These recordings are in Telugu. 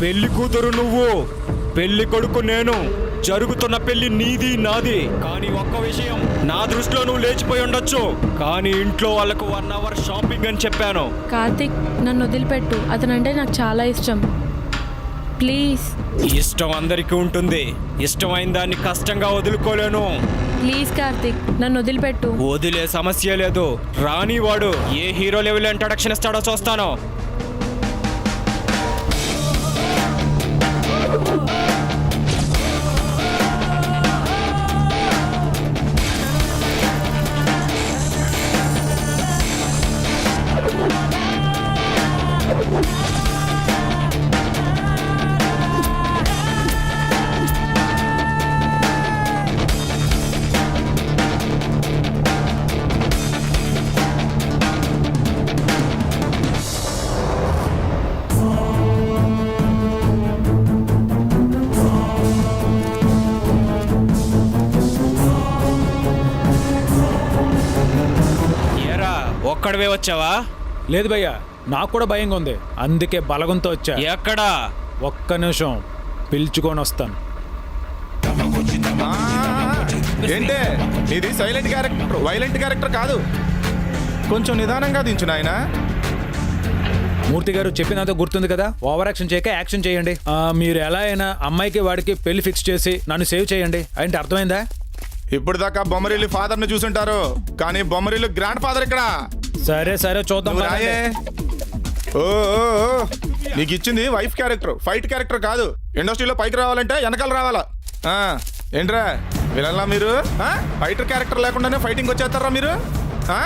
పెళ్ళి కూతురు నువ్వు. పెళ్ళి కొడుకు నేను. జరుగుతున్న పెళ్ళి నీది నాది. కానీ ఒక్క విషయం నా దృష్టిలో నువ్వు లేచిపోయి ఉండొచ్చు. కానీ ఇంట్లో వాళ్ళకు వన్ అవర్ షాపింగ్ అని చెప్పాను. కార్తిక్ నన్ను వదిలిపెట్టు. అతనంటే నాకు చాలా ఇష్టం. ప్లీజ్. ఇష్టం అందరికీ ఉంటుంది. ఇష్టమైన దాన్ని కష్టంగా వదులుకోలేను. ప్లీజ్ కార్తిక్ నన్ను వదిలిపెట్టు. వదిలే సమస్య లేదు. రాని వాడు ఏ హీరో లెవెల్ ఇంట్రడక్షన్ ఇస్తాడో చూస్తాను. ఒక్కడవే వచ్చావా? లేదు భయ్యా నాకు కూడా భయంగా ఉంది. అందుకే బలగంతో వచ్చా. ఎక్కడా? ఒక్క నిమిషం పిలుచుకొని వస్తాను. ఏంటే? ఇది సైలెంట్ క్యారెక్టర్ వైలెంట్ క్యారెక్టర్ కాదు. కొంచెం నిదానంగా దించు నాయనా. మూర్తి గారు చెప్పినంత గుర్తుంది కదా? ఓవర్ యాక్షన్ చేయక యాక్షన్ చేయండి. ఆ, మీరు ఎలా అయినా అమ్మాయికి వాడికి పెళ్ళి ఫిక్స్ చేసి నన్ను సేవ్ చేయండి. అంటే అర్థమైందా? ఇప్పుడు దాకా బొమ్మరిల్లి ఫాదర్ని చూసుంటారు. కానీ బొమ్మరిల్లు గ్రాండ్ ఫాదర్ ఇక్కడ. సరే సరే చూద్దాం నువ్వు రాయే. ఓ ఓ, ఓ. నీకు ఇచ్చింది వైఫ్ క్యారెక్టర్ ఫైట్ క్యారెక్టర్ కాదు. ఇండస్ట్రీలో పైకి రావాలంటే వెనకాల రావాలా? ఆ, ఏంట్రా వినలా మీరు? ఫైటర్ క్యారెక్టర్ లేకుండానే ఫైటింగ్ వచ్చేస్తారా మీరు? ఆ?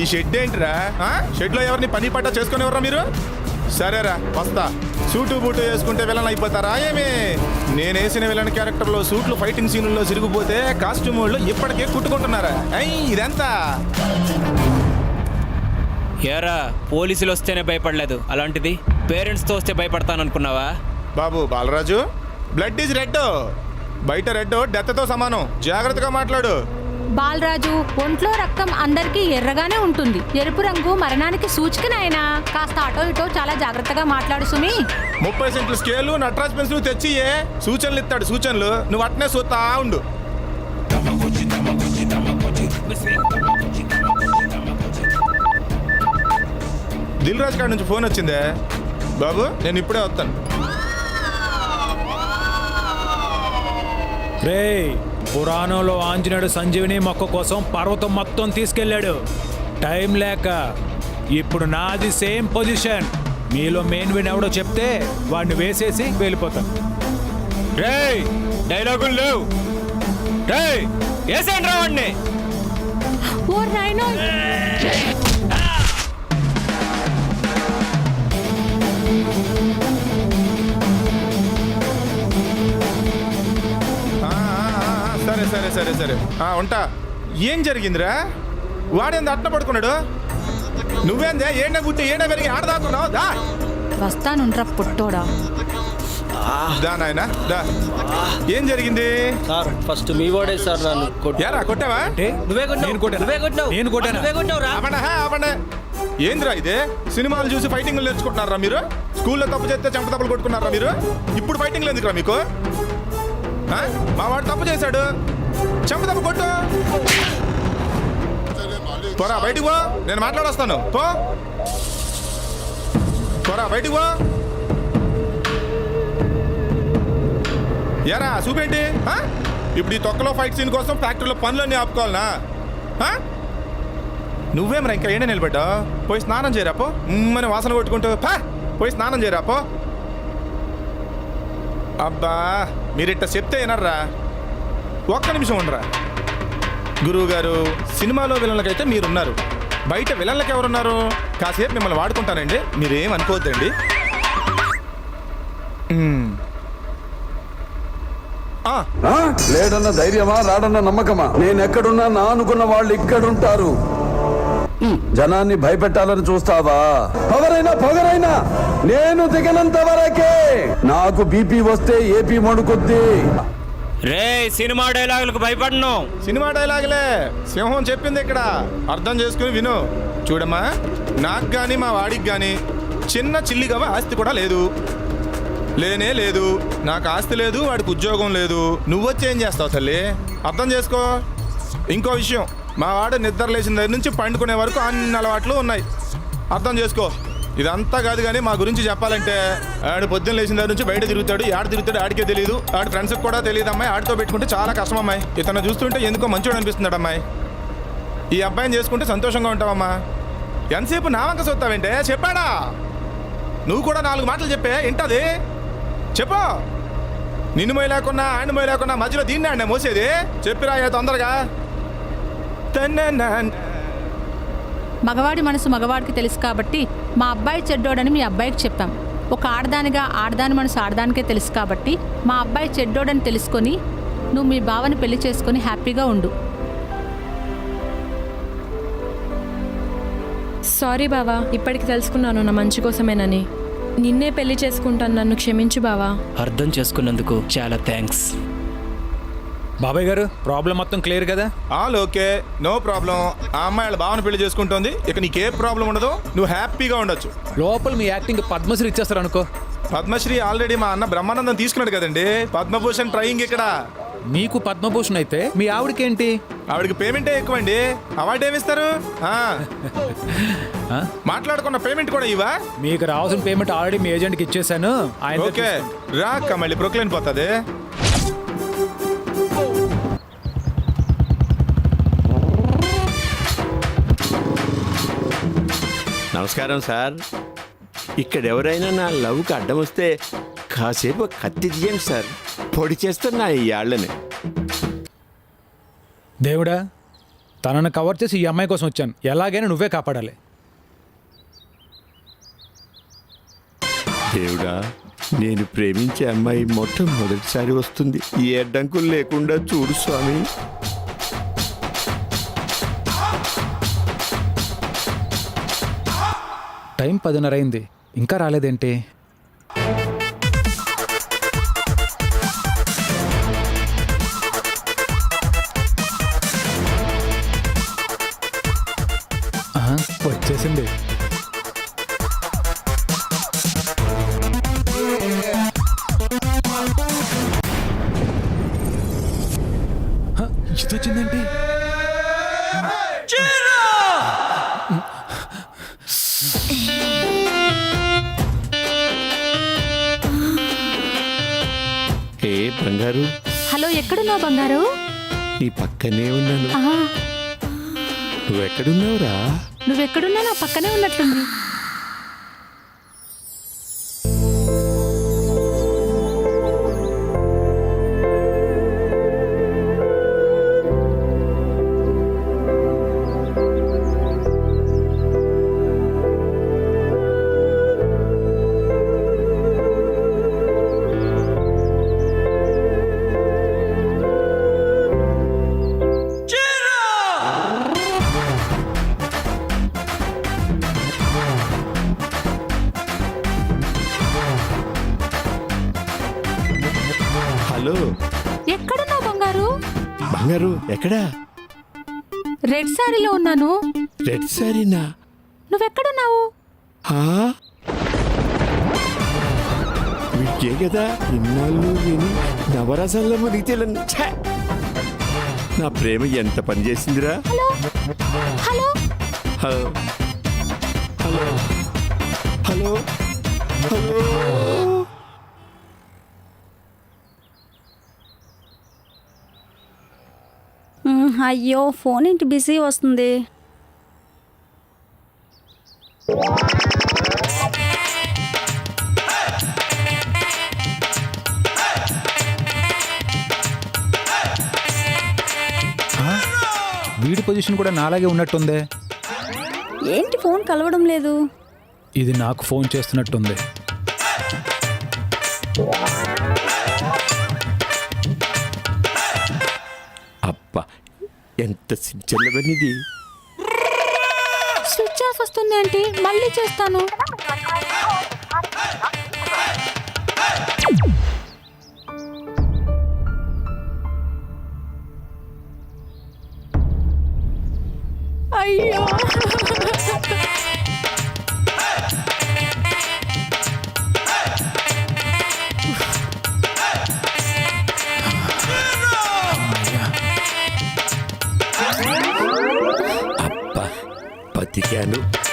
ఈ షెడ్ ఏంటిరా? షెడ్లో ఎవరిని పని పట్ట చేసుకుని ఎవరా మీరు? సరేరా వస్తా. సూటు బూటు వేసుకుంటే విలన్ అయిపోతారా? ఏమి? నేను వేసిన విలన్ క్యారెక్టర్లో సూట్లు ఫైటింగ్ సీన్లలో సిరిగిపోతే కాస్ట్యూమ్ వాళ్ళు ఇప్పటికే కుట్టుకుంటున్నారా? అయ్యి ఇదంతా. ఏరా పోలీసులు వస్తేనే భయపడలేదు. అలాంటిది పేరెంట్స్తో వస్తే భయపడతాననుకున్నావా? బాబు బాలరాజు బ్లడ్ ఈజ్ రెడ్ బయట రెడ్ డెత్తో సమానం. జాగ్రత్తగా మాట్లాడు. బాలరాజు ఒంట్లో రక్తం అందరికీ ఎర్రగానే ఉంటుంది. ఎరుపు రంగు మరణానికి సూచిక నాయనా. కాస్త అటో ఇటో చాలా జాగ్రత్తగా మాట్లాడు సుమి. ముప్పై సెంట్ల స్కేలు నటరాజ్ పెన్సిల్ తెచ్చి సూచనలు ఇస్తాడు సూచనలు. నువ్వు అట్నే చూస్తా ఉండు. దిల్ రాజు కాడ నుంచి ఫోన్ వచ్చిందే? బాబు నేను ఇప్పుడే వస్తాను. రే పురాణంలో ఆంజనేయుడు సంజీవిని మొక్క కోసం పర్వతం మొత్తం తీసుకెళ్ళాడు. టైం లేక ఇప్పుడు నాది సేమ్ పొజిషన్. మీలో మెయిన్ విన్ ఎవడో చెప్తే వాడిని వేసేసి వెళ్ళిపోతాను. రేయ్ డైలాగులు లేవు. రేయ్ వేసేయండి రావండి సరే సరే. ఆ, ఉంటా. ఏం జరిగిందిరా? వాడేంది అట్న పడుకున్నాడు? నువ్వేందే? ఏండే పుట్టి ఏండే పెరిగి ఆడదాకున్నావు దా. వస్తానుండ్రా పుట్టోడా. దా నాయనా దా. ఏం జరిగింది? సార్ ఫస్ట్ మీ వాడే సార్ నన్ను కొట్టి యారా కొట్టావా? నువ్వే కొట్టావు. నేను కొట్టానా? నువ్వే కొట్టావు. నేను కొట్టానా? నువ్వే కొట్టావురా. ఆపండి హే, ఆపండి. ఏందిరా ఇదే? సినిమాలు చూసి ఫైటింగ్ నేర్చుకుంటున్నారా మీరు? స్కూల్లో తప్పు చేస్తే చెంప తప్పులు కొట్టుకున్నారా మీరు? ఇప్పుడు ఫైటింగ్ ఎందుకురా మీకు? ఆ? మా వాడు తప్పు చేశాడు. చంపుదాము కొట్టు. త్వరా బయటికి పో. నేను మాట్లాడొస్తాను. పో. త్వరా బయటికి పో. ఎరా చూపేంటి? ఆ? ఇప్పుడు ఈ తొక్కలో ఫైట్ సీన్ కోసం ఫ్యాక్టరీలో పనులన్నీ ఆపుకోవాలనా? ఆ? నువ్వేమరా ఇంకా ఏంటి నిలబడ్డావు? పోయి స్నానం చేయరా పో. వాసన కొట్టుకుంటూ పా. పోయి స్నానం చేయరా పో. అబ్బా మీరిట్ట చెప్తే ఏనర్రా ఒక్క నిమిషం ఉండరా. గురువు గారు సినిమాలో విలన్లకైతే మీరున్నారు. బయట విలన్లకి ఎవరున్నారు? కాసేపు మిమ్మల్ని వాడుకుంటానండి. మీరేం అనుకోవద్దండి? లేడన్న ధైర్యమా రాడన్న నమ్మకమా? నేను ఎక్కడున్నా నా అనుకున్న వాళ్ళు ఇక్కడుంటారు. జనాన్ని భయపెట్టాలని చూస్తావా? ఎవరైనా పొగరైనా! నేను దిగనంత వరకే! నాకు బీపీ వస్తే ఏపీ మణుకుద్ది రే సినిమా డైలాగులకు భయపడను. సినిమా డైలాగులే. సింహం చెప్పింది ఇక్కడ. అర్థం చేసుకుని విను. చూడమ్మా నాకు కానీ మా వాడికి కానీ చిన్న చిల్లిగవ ఆస్తి కూడా లేదు. లేనే లేదు. నాకు ఆస్తి లేదు వాడికి ఉద్యోగం లేదు. నువ్వొచ్చి ఏం చేస్తావు తల్లి? అర్థం చేసుకో. ఇంకో విషయం. మా వాడు నిద్ర లేచిన దగ్గర నుంచి పండుకునే వరకు అన్ని అలవాట్లు ఉన్నాయి. అర్థం చేసుకో. ఇదంతా కాదు కానీ మా గురించి చెప్పాలంటే ఆడు పొద్దున్న లేచిన దగ్గర నుంచి బయట తిరుగుతాడు ఆడ తిరుగుతాడు ఆడికే తెలియదు ఆడి ఫ్రెండ్స్కి కూడా తెలియదు అమ్మాయి. ఆడితో పెట్టుకుంటే చాలా కష్టం అమ్మాయి. ఇతను చూస్తుంటే ఎందుకో మంచోడు అనిపిస్తున్నాడు అమ్మాయి. ఈ అబ్బాయిని చేసుకుంటే సంతోషంగా ఉంటావమ్మా. ఎంతసేపు నా వంక చూస్తావంటే చెప్పాడా? నువ్వు కూడా నాలుగు మాటలు చెప్పే ఏంటది చెప్పు. నిన్ను మొయ్య లేకున్నా ఆయన మొయ్య లేకున్నా మధ్యలో దీన్ని ఆయన మోసేది? చెప్పిరా ఏ తొందరగా. తన్నన్నాన్. మగవాడి మనసు మగవాడికి తెలుసు కాబట్టి మా అబ్బాయి చెడ్డోడని మీ అబ్బాయికి చెప్పాం ఒక ఆడదానిగా ఆడదాని మనసు ఆడదానికే తెలుసు కాబట్టి మా అబ్బాయి చెడ్డోడని తెలుసుకొని నువ్వు మీ బావని పెళ్ళి చేసుకొని హ్యాపీగా ఉండు. సారీ బావా ఇప్పటికి తెలుసుకున్నాను నా మంచి కోసమేనని. నిన్నే పెళ్ళి చేసుకుంటాను నన్ను క్షమించు బావా. అర్థం చేసుకున్నందుకు చాలా థ్యాంక్స్. బాబాయ్ గారు ప్రాబ్లం మొత్తం క్లియర్ కదా? ఆల్ ఓకే నో ప్రాబ్లం ఆ అమ్మాయి వాళ్ళ భావన పెళ్ళి చేసుకుంటోంది. ఇక నీకే ప్రాబ్లం ఉండదు. నువ్వు హ్యాపీగా ఉండొచ్చు. లోపల మీ యాక్టింగ్ పద్మశ్రీ ఇచ్చేస్తారు అనుకో. పద్మశ్రీ ఆల్రెడీ మా అన్న బ్రహ్మానందం తీసుకున్నాడు కదండి. పద్మభూషణ్ ట్రయింగ్ ఇక్కడ. మీకు పద్మభూషణ్ అయితే మీ ఆవిడకేంటి? ఆవిడకి పేమెంటే ఎక్కువ అండి అవార్డు ఏమిస్తారు? మాట్లాడుకున్న పేమెంట్ కూడా ఇవా మీకు రావాల్సిన పేమెంట్ ఆల్రెడీ మీ ఏజెంట్కి ఇచ్చేసాను ఆయన ఓకే రాక్క మళ్ళీ ప్రొక్లైన్ పోతుంది. నమస్కారం సార్. ఇక్కడ ఎవరైనా నా లవ్కి అడ్డం వస్తే కాసేపు కత్తి తీయండి సార్. పొడి చేస్తున్నా ఈ ఆళ్ళని దేవుడా తనను కవర్ చేసి ఈ అమ్మాయి కోసం వచ్చాను. ఎలాగైనా నువ్వే కాపాడాలి. దేవుడా నేను ప్రేమించే అమ్మాయి మొట్టమొదటిసారి వస్తుంది. ఈ అడ్డంకులు లేకుండా చూడు స్వామి. టైం పదిన్నర అయింది ఇంకా రాలేదేంటి? వచ్చేసింది. బంగారు హలో ఎక్కడున్నావు బంగారు? నీ పక్కనే ఉన్నాను. నువ్వెక్కడున్నావురా? నువ్వెక్కడున్నా నా పక్కనే ఉన్నట్లుంది. బంగారు ఎక్కడా? రెడ్ సారీలో ఉన్నాను. రెడ్ సారీనా? నువ్వెక్కడున్నావు? విద్యే కదా ఇన్నాళ్ళు విని నవరసాల్లో మునిగితేలను ఛే! నా ప్రేమ ఎంత పనిచేసిందిరా? Hello? Hello? Hello? Hello hello hello మ్మ్, అయ్యో ఫోన్ ఏంటి బిజీ వస్తుంది. వీడి పొజిషన్ కూడా నాలాగే ఉన్నట్టుందే. ఏంటి ఫోన్ కలవడం లేదు? ఇది నాకు ఫోన్ చేస్తున్నట్టుంది. ఎంత సిచ్చల్లవనిది స్విచ్ ఆఫ్ వస్తుంది అంటే మళ్ళీ చేస్తాను. అయ్యో. అబ్బా బతికాను ఆ